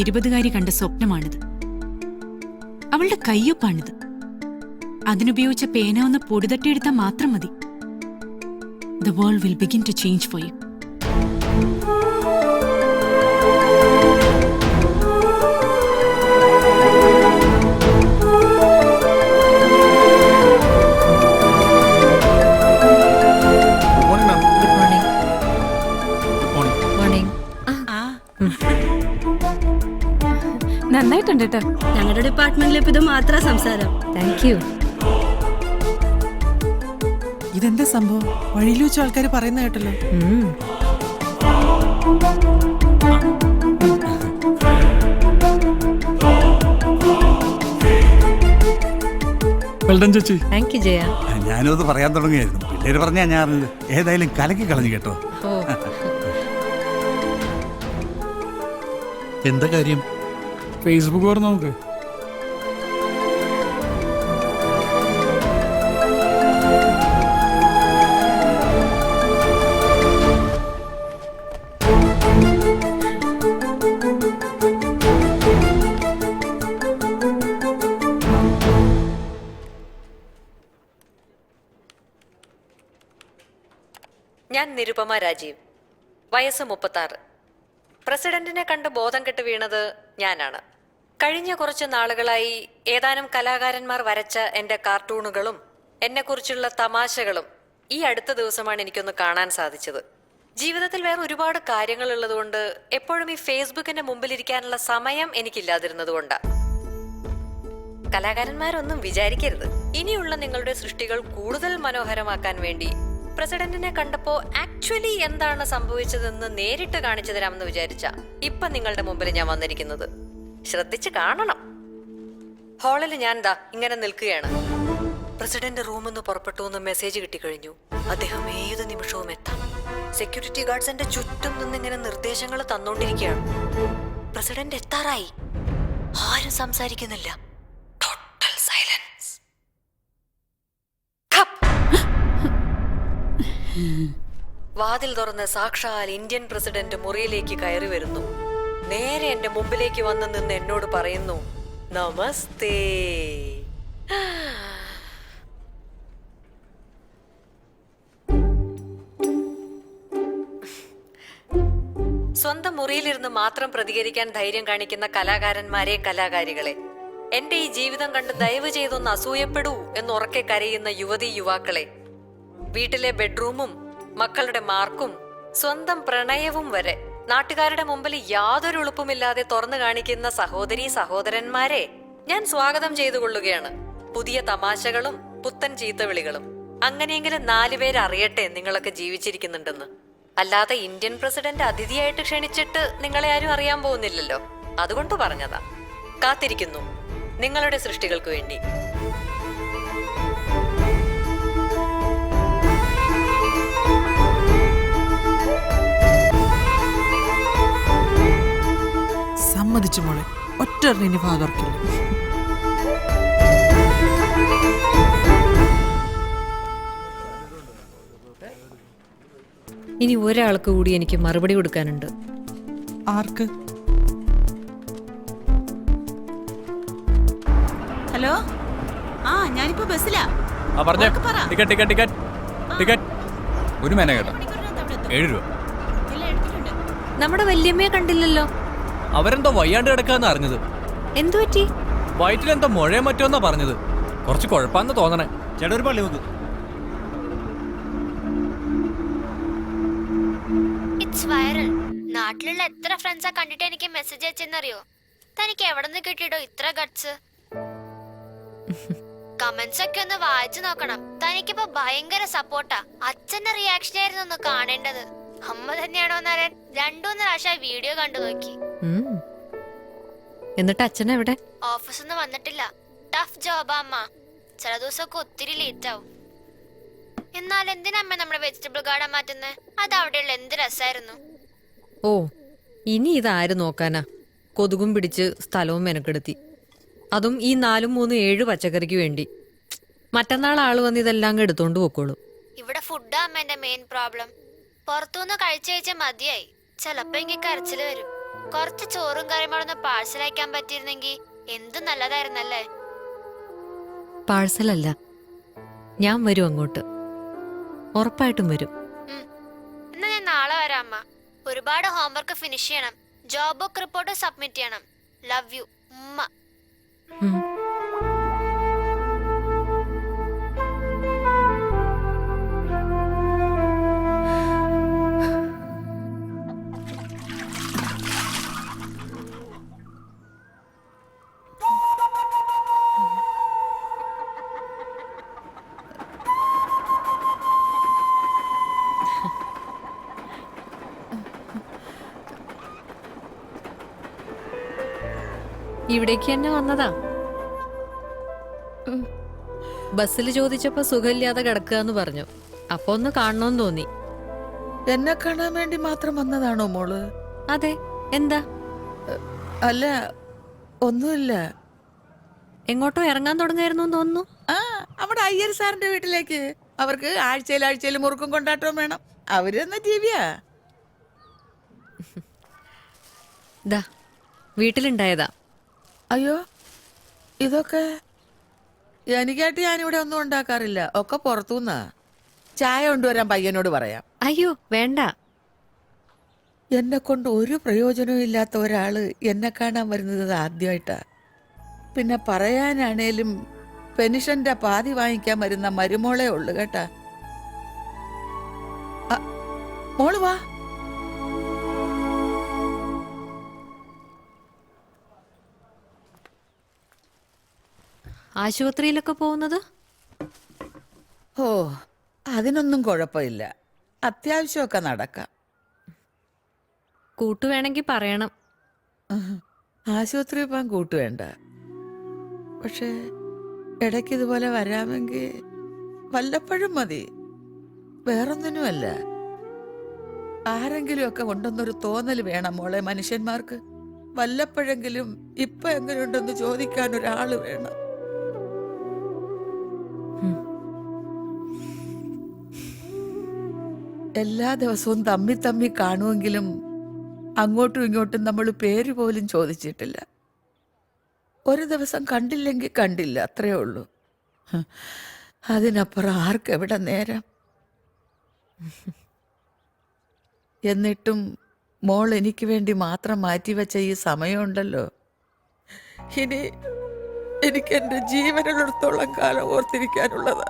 ഇരുപതുകാരി കണ്ട സ്വപ്നമാണിത്. അവളുടെ കയ്യൊപ്പാണിത്. അതിനുപയോഗിച്ച പേന ഒന്ന് പൊടിതട്ടിയെടുത്താൽ മാത്രം മതി. The world will begin to change for you നന്നായിട്ടുണ്ട് കേട്ടോ ഞങ്ങളുടെ ഡിപ്പാർട്ട്മെന്റിൽ ഇപ്പൊ ഇത് മാത്രം സംസാരം. താങ്ക് യു ഇതെന്താ സംഭവം? വഴിയിൽ വെച്ച ആൾക്കാർ പറയുന്ന കേട്ടല്ലോ. വെൽഡൻ ചേച്ചി. Thank you Jaya. ഞാനും അത് പറയാൻ തുടങ്ങിയായിരുന്നു. പിള്ളേര് പറഞ്ഞാ ഞാൻ അറിഞ്ഞത്. ഏതായാലും കലക്കി കളഞ്ഞു കേട്ടോ. എന്താ കാര്യം? ഫേസ്ബുക്ക് തുറന്ന് നമുക്ക് ഞാൻ നിരുപമ രാജീവ്. വയസ്സ് മുപ്പത്താറ്. പ്രസിഡന്റിനെ കണ്ട് ബോധം കെട്ട് വീണത് ഞാനാണ്. കഴിഞ്ഞ കുറച്ച് നാളുകളായി ഏതാനും കലാകാരന്മാർ വരച്ച എന്റെ കാർട്ടൂണുകളും എന്നെക്കുറിച്ചുള്ള തമാശകളും ഈ അടുത്ത ദിവസമാണ് എനിക്കൊന്ന് കാണാൻ സാധിച്ചത്. ജീവിതത്തിൽ വേറെ ഒരുപാട് കാര്യങ്ങൾ ഉള്ളതുകൊണ്ട് എപ്പോഴും ഈ ഫേസ്ബുക്കിന്റെ മുമ്പിലിരിക്കാനുള്ള സമയം എനിക്കില്ലാതിരുന്നതുകൊണ്ടാണ് കലാകാരന്മാരൊന്നും വിചാരിക്കരുത്. ഇനിയുള്ള നിങ്ങളുടെ സൃഷ്ടികൾ കൂടുതൽ മനോഹരമാക്കാൻ വേണ്ടി പ്രസിഡന്റിനെ കണ്ടപ്പോ ആക്ച്വലി എന്താണ് സംഭവിച്ചതെന്ന് നേരിട്ട് കാണിച്ചു തരാമെന്ന് വിചാരിച്ച ഇപ്പൊ നിങ്ങളുടെ മുമ്പിൽ ഞാൻ വന്നിരിക്കുന്നത്. ശ്രദ്ധിച്ച് കാണണം. ഹാളിൽ ഞാൻ ദാ ഇങ്ങനെ നിൽക്കുകയാണ്. പ്രസിഡന്റ് റൂമിൽ നിന്ന് പുറപ്പെട്ടു എന്ന് മെസ്സേജ് കിട്ടിക്കഴിഞ്ഞു. അദ്ദേഹം ഏത് നിമിഷവും എത്താം. സെക്യൂരിറ്റി ഗാർഡ്സ് എന്റെ ചുറ്റും നിന്ന് ഇങ്ങനെ നിർദ്ദേശങ്ങൾ തന്നോണ്ടിരിക്കുകയാണ്. പ്രസിഡന്റ് എത്താറായി. ആരും സംസാരിക്കുന്നില്ല. ടോട്ടൽ സൈലൻസ് വാതിൽ തുറന്ന് സാക്ഷാൽ ഇന്ത്യൻ പ്രസിഡന്റ് മുറിയിലേക്ക് കയറി വരുന്നു. നേരെ എന്റെ മുമ്പിലേക്ക് വന്ന് നിന്ന് എന്നോട് പറയുന്നു നമസ്തേ. സ്വന്തം മുറിയിലിരുന്ന് മാത്രം പ്രതികരിക്കാൻ ധൈര്യം കാണിക്കുന്ന കലാകാരന്മാരെ കലാകാരികളെ എന്റെ ഈ ജീവിതം കണ്ട് ദയവ് ചെയ്തൊന്ന് അസൂയപ്പെടൂ എന്ന് ഉറക്കെ കരയുന്ന യുവതി യുവാക്കളെ വീട്ടിലെ ബെഡ്റൂമും മക്കളുടെ മാർക്കും സ്വന്തം പ്രണയവും വരെ. നാട്ടുകാരുടെ മുമ്പിൽ യാതൊരു എളുപ്പമില്ലാതെ തുറന്നു കാണിക്കുന്ന സഹോദരി സഹോദരന്മാരെ ഞാൻ സ്വാഗതം ചെയ്തു കൊള്ളുകയാണ് പുതിയ തമാശകളും പുത്തൻ ചീത്തവിളികളും. അങ്ങനെയെങ്കിലും നാലുപേര് അറിയട്ടെ നിങ്ങളൊക്കെ ജീവിച്ചിരിക്കുന്നുണ്ടെന്ന്. അല്ലാതെ ഇന്ത്യൻ പ്രസിഡന്റ് അതിഥിയായിട്ട് ക്ഷണിച്ചിട്ട് നിങ്ങളെ ആരും അറിയാൻ പോകുന്നില്ലല്ലോ. അതുകൊണ്ട് പറഞ്ഞതാ. കാത്തിരിക്കുന്നു. നിങ്ങളുടെ സൃഷ്ടികൾക്ക് വേണ്ടി. ഒറ്റ ഇനി ഫാദർക്കില്ല ഇനി ഒരാൾക്ക് കൂടി എനിക്ക് മറുപടി കൊടുക്കാനുണ്ട്. ആർക്ക്? ഹലോ? ആ ഞാനിപ്പോ ബസ്സിലാ. ആ പറഞ്ഞേ. അവർക്ക് പറ. Ticket ticket ticket. ടിക്കറ്റ്. ഒരു മേന കേട്ടോ. ഏഴ് രൂപ. നമ്മുടെ വല്യമ്മയെ കണ്ടില്ലല്ലോ. അവരെന്തോ വയ്യാണ്ട് കിടക്കാന്ന് അറിഞ്ഞത്. എന്തു പറ്റി? വയറ്റിലെന്തോ മുഴയോ മറ്റോന്നാ പറഞ്ഞത്. കുറച്ച് കുഴപ്പാന്ന് തോന്നണേ. ചേട്ടാ ഒരു പള്ളി നോക്ക്. ഇറ്റ്സ് വൈറൽ നാട്ടിലുള്ള എത്ര ഫ്രണ്ട്സാ കണ്ടിട്ട് എനിക്ക് മെസ്സേജ് അയച്ചെന്നറിയോ? തനിക്ക് എവിടെ നിന്ന് കിട്ടിയിട്ടോ ഇത്ര ഗട്സ് കമന്റ്സ് ഒക്കെ ഒന്ന് വായിച്ചു നോക്കണം. തനിക്കിപ്പോ ഭയങ്കര സപ്പോർട്ടാ അച്ഛന്റെ റിയാക്ഷൻ ആയിരുന്നു ഒന്ന് കാണേണ്ടത്. അമ്മ തന്നെയാണോ എന്നറിയാൻ രണ്ടുമൂന്ന് പ്രാവശ്യം വീഡിയോ കണ്ടു നോക്കി. ഉം. എന്നിട്ട് അച്ഛൻ എവിടെ? ഓഫീസിൽ നിന്ന് വന്നിട്ടില്ല. ടഫ് ജോബാ അമ്മ. ചില ദിവസമൊക്കെ ഒത്തിരി ലേറ്റ് ആവും. എന്നാൽ എന്തിനാ അമ്മ നമ്മുടെ വെജിറ്റബിൾ ഗാർഡൻ മാറ്റുന്നത് അത് അവിടെയുള്ള എന്ത് രസമായിരുന്നു ഓ ഇനി ഇതാര് നോക്കാനാ? കൊതുകും പിടിച്ച് സ്ഥലവും മെനക്കെടുത്തി. അതും ഈ നാലും മൂന്നും ഏഴ് പച്ചക്കറിക്ക് വേണ്ടി. മറ്റന്നാൾ ആൾ വന്ന് ഇതെല്ലാം അങ്ങ് എടുത്തോണ്ട് പോക്കോളൂ. ഇവിടെ ഫുഡാ അമ്മ എന്റെ മെയിൻ പ്രോബ്ലം പുറത്തുനിന്ന് കഴിച്ചു കഴിച്ച മതിയായി. ചിലപ്പോ എനിക്ക് കരച്ചിൽ വരും. കുറച്ച് ചോറും കറിയുമ്പോഴൊന്ന് പാഴ്സൽ അയക്കാൻ പറ്റിയിരുന്നെങ്കിൽ എന്ത് നല്ലതായിരുന്നല്ലേ? പാഴ്സലല്ല ഞാൻ വരും അങ്ങോട്ട്. ഉറപ്പായിട്ടും വരും. ഉം. എന്നാ ഞാൻ നാളെ വരാം അമ്മ. ഒരുപാട് ഹോംവർക്ക് ഫിനിഷ് ചെയ്യണം. ജോബ് ബുക്ക് റിപ്പോർട്ട് സബ്മിറ്റ് ചെയ്യണം. ലവ് യു ഉമ്മ. ഉം. ഇവിടേക്ക് തന്നെ വന്നതാ. ബസ്സിൽ ചോദിച്ചപ്പോ സുഖമില്ലാതെ കിടക്കുക എന്ന് പറഞ്ഞു. അപ്പൊ ഒന്ന് കാണണമെന്ന് തോന്നി. എന്നെ കാണാൻ വേണ്ടി മാത്രം വന്നതാണോ മോൾ? അതെ. എന്താ? അല്ല ഒന്നുമില്ല. എങ്ങോട്ടോ ഇറങ്ങാൻ തുടങ്ങായിരുന്നു തോന്നുന്നു. ആ നമ്മുടെ അയ്യർ സാറിന്റെ വീട്ടിലേക്ക്. അവർക്ക് ആഴ്ചയിൽ ആഴ്ചയിൽ മുറുക്കും കൊണ്ടാട്ടവും വേണം. അവർ എന്ന ജീവിയാ. ദാ വീട്ടിലുണ്ടായതാ. അയ്യോ ഇതൊക്കെ എനിക്കായിട്ട് ഞാനിവിടെ ഒന്നും ഉണ്ടാക്കാറില്ല. ഒക്കെ പുറത്തുനിന്നാ. ചായ കൊണ്ടുവരാൻ പയ്യനോട് പറയാം. അയ്യോ വേണ്ട. എന്നെ കൊണ്ട് ഒരു പ്രയോജനവും ഇല്ലാത്ത ഒരാൾ എന്നെ കാണാൻ വരുന്നത് ആദ്യമായിട്ടാ. പിന്നെ പറയാനാണേലും പെൻഷന്റെ പാതി വാങ്ങിക്കാൻ വരുന്ന മരുമോളെ ഉള്ളു കേട്ടാ. മോൾ വാ. ആശുപത്രിയിലൊക്കെ പോകുന്നത്? ഓ അതിനൊന്നും കുഴപ്പമില്ല. അത്യാവശ്യമൊക്കെ നടക്കാം. കൂട്ടു വേണമെങ്കിൽ പറയണം. ആശുപത്രി പോകാൻ കൂട്ടുവേണ്ട പക്ഷേ ഇടയ്ക്ക് ഇതുപോലെ വരാമെങ്കിൽ വല്ലപ്പോഴും മതി. വേറൊന്നിനുമല്ല. ആരെങ്കിലും ഒക്കെ ഉണ്ടെന്നൊരു തോന്നൽ വേണം മോളെ മനുഷ്യന്മാർക്ക്. വല്ലപ്പോഴെങ്കിലും ഇപ്പൊ എങ്ങനെയുണ്ടെന്ന് ചോദിക്കാൻ ഒരാൾ വേണം. എല്ലാ ദിവസവും തമ്മി തമ്മി കാണുമെങ്കിലും അങ്ങോട്ടും ഇങ്ങോട്ടും നമ്മൾ പേര് പോലും ചോദിച്ചിട്ടില്ല. ഒരു ദിവസം കണ്ടില്ലെങ്കിൽ കണ്ടില്ല അത്രേ ഉള്ളൂ. അതിനപ്പുറം ആർക്കെവിടെ നേരം? എന്നിട്ടും മോൾ എനിക്ക് വേണ്ടി മാത്രം മാറ്റിവെച്ച ഈ സമയമുണ്ടല്ലോ. ഇനി എനിക്ക് എന്റെ ജീവനുള്ളിടത്തോളം കാലം ഓർത്തിരിക്കാനുള്ളതാ.